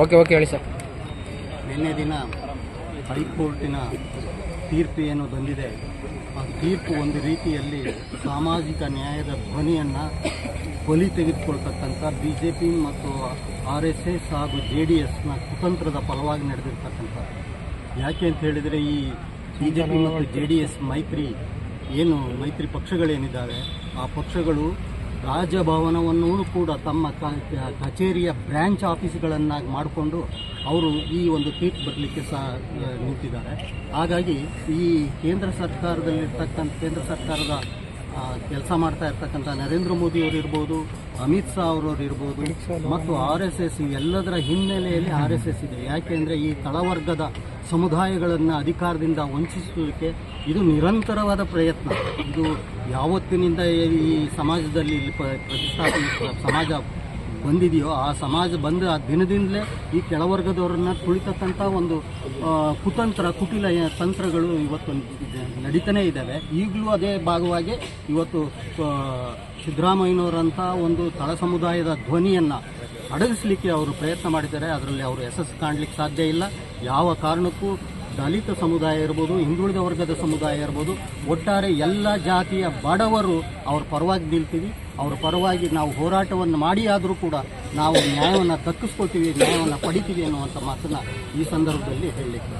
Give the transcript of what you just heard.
Okay okay ಹೇಳಿ sir. ನಿನ್ನೆ ದಿನ ಹೈಕೋರ್ಟಿನ ತೀರ್ಪು ಏನು ಬಂದಿದೆ ಆ ತೀರ್ಪು ಒಂದು ರೀತಿಯಲ್ಲಿ ಸಾಮಾಜಿಕ ನ್ಯಾಯದ ಧ್ವನಿಯನ್ನು ಬಲಿ ತೆಗೆದುಕೊಳ್ತಕ್ಕಂಥ ಬಿ ಜೆ ಪಿ ಮತ್ತು ಆರ್ ಎಸ್ ಎಸ್ ಹಾಗೂ ಜೆ ಡಿ ಎಸ್ನ ಕುತಂತ್ರದ ಫಲವಾಗಿ ನಡೆದಿರ್ತಕ್ಕಂಥ. ಯಾಕೆ ಅಂತ ಹೇಳಿದರೆ ಈ ಬಿ ಜೆ ಪಿ ಮತ್ತು ಜೆ ಡಿ ಎಸ್ ಮೈತ್ರಿ ಏನು ಮೈತ್ರಿ ಪಕ್ಷಗಳೇನಿದ್ದಾವೆ ಆ ಪಕ್ಷಗಳು ರಾಜಭವನವನ್ನು ಕೂಡ ತಮ್ಮ ಕಚೇರಿಯ ಬ್ರ್ಯಾಂಚ್ ಆಫೀಸ್ಗಳನ್ನಾಗಿ ಮಾಡಿಕೊಂಡು ಅವರು ಈ ಒಂದು ತೀರ್ಪು ಬರಲಿಕ್ಕೆ ಸಹ ನಿಂತಿದ್ದಾರೆ. ಹಾಗಾಗಿ ಈ ಕೇಂದ್ರ ಸರ್ಕಾರದಲ್ಲಿರ್ತಕ್ಕಂಥ, ಕೇಂದ್ರ ಸರ್ಕಾರದ ಕೆಲಸ ಮಾಡ್ತಾ ಇರ್ತಕ್ಕಂಥ ನರೇಂದ್ರ ಮೋದಿ ಅವರು ಇರ್ಬೋದು, ಅಮಿತ್ ಶಾ ಅವರವ್ರು ಇರ್ಬೋದು, ಮತ್ತು ಆರ್ ಎಸ್ ಎಸ್ ಎಲ್ಲದರ ಹಿನ್ನೆಲೆಯಲ್ಲಿ ಆರ್ ಎಸ್ ಎಸ್ ಇದೆ. ಯಾಕೆಂದರೆ ಈ ತಳವರ್ಗದ ಸಮುದಾಯಗಳನ್ನು ಅಧಿಕಾರದಿಂದ ವಂಚಿಸಲಿಕ್ಕೆ ಇದು ನಿರಂತರವಾದ ಪ್ರಯತ್ನ. ಇದು ಯಾವತ್ತಿನಿಂದ ಈ ಸಮಾಜದಲ್ಲಿ ಇಲ್ಲಿ ಸಮಾಜ ಬಂದಿದೆಯೋ, ಆ ಸಮಾಜ ಬಂದ ಆ ದಿನದಿಂದಲೇ ಈ ಕೆಳವರ್ಗದವರನ್ನ ತುಳಿತಕ್ಕಂಥ ಒಂದು ಕುತಂತ್ರ, ಕುಟಿಲ ತಂತ್ರಗಳು ಇವತ್ತು ನಡೀತಾನೇ ಇದ್ದಾವೆ. ಈಗಲೂ ಅದೇ ಭಾಗವಾಗಿ ಇವತ್ತು ಸಿದ್ದರಾಮಯ್ಯನವರಂಥ ಒಂದು ತಳ ಸಮುದಾಯದ ಧ್ವನಿಯನ್ನು ಅಡಗಿಸ್ಲಿಕ್ಕೆ ಅವರು ಪ್ರಯತ್ನ ಮಾಡಿದ್ದಾರೆ. ಅದರಲ್ಲಿ ಅವರು ಯಶಸ್ಸು ಕಾಣಲಿಕ್ಕೆ ಸಾಧ್ಯ ಇಲ್ಲ. ಯಾವ ಕಾರಣಕ್ಕೂ ದಲಿತ ಸಮುದಾಯ ಇರ್ಬೋದು, ಹಿಂದುಳಿದ ವರ್ಗದ ಸಮುದಾಯ ಇರ್ಬೋದು, ಒಟ್ಟಾರೆ ಎಲ್ಲ ಜಾತಿಯ ಬಡವರು ಅವ್ರ ಪರವಾಗಿ ನಿಲ್ತೀವಿ. ಅವ್ರ ಪರವಾಗಿ ನಾವು ಹೋರಾಟವನ್ನು ಮಾಡಿ ಆದರೂ ಕೂಡ ನಾವು ನ್ಯಾಯವನ್ನು ದಕ್ಕಿಸ್ಕೊಳ್ತೀವಿ ನ್ಯಾಯವನ್ನು ಪಡಿತೀವಿ ಅನ್ನುವಂಥ ಮಾತನ್ನು ಈ ಸಂದರ್ಭದಲ್ಲಿ ಹೇಳಲಿಕ್ಕೆ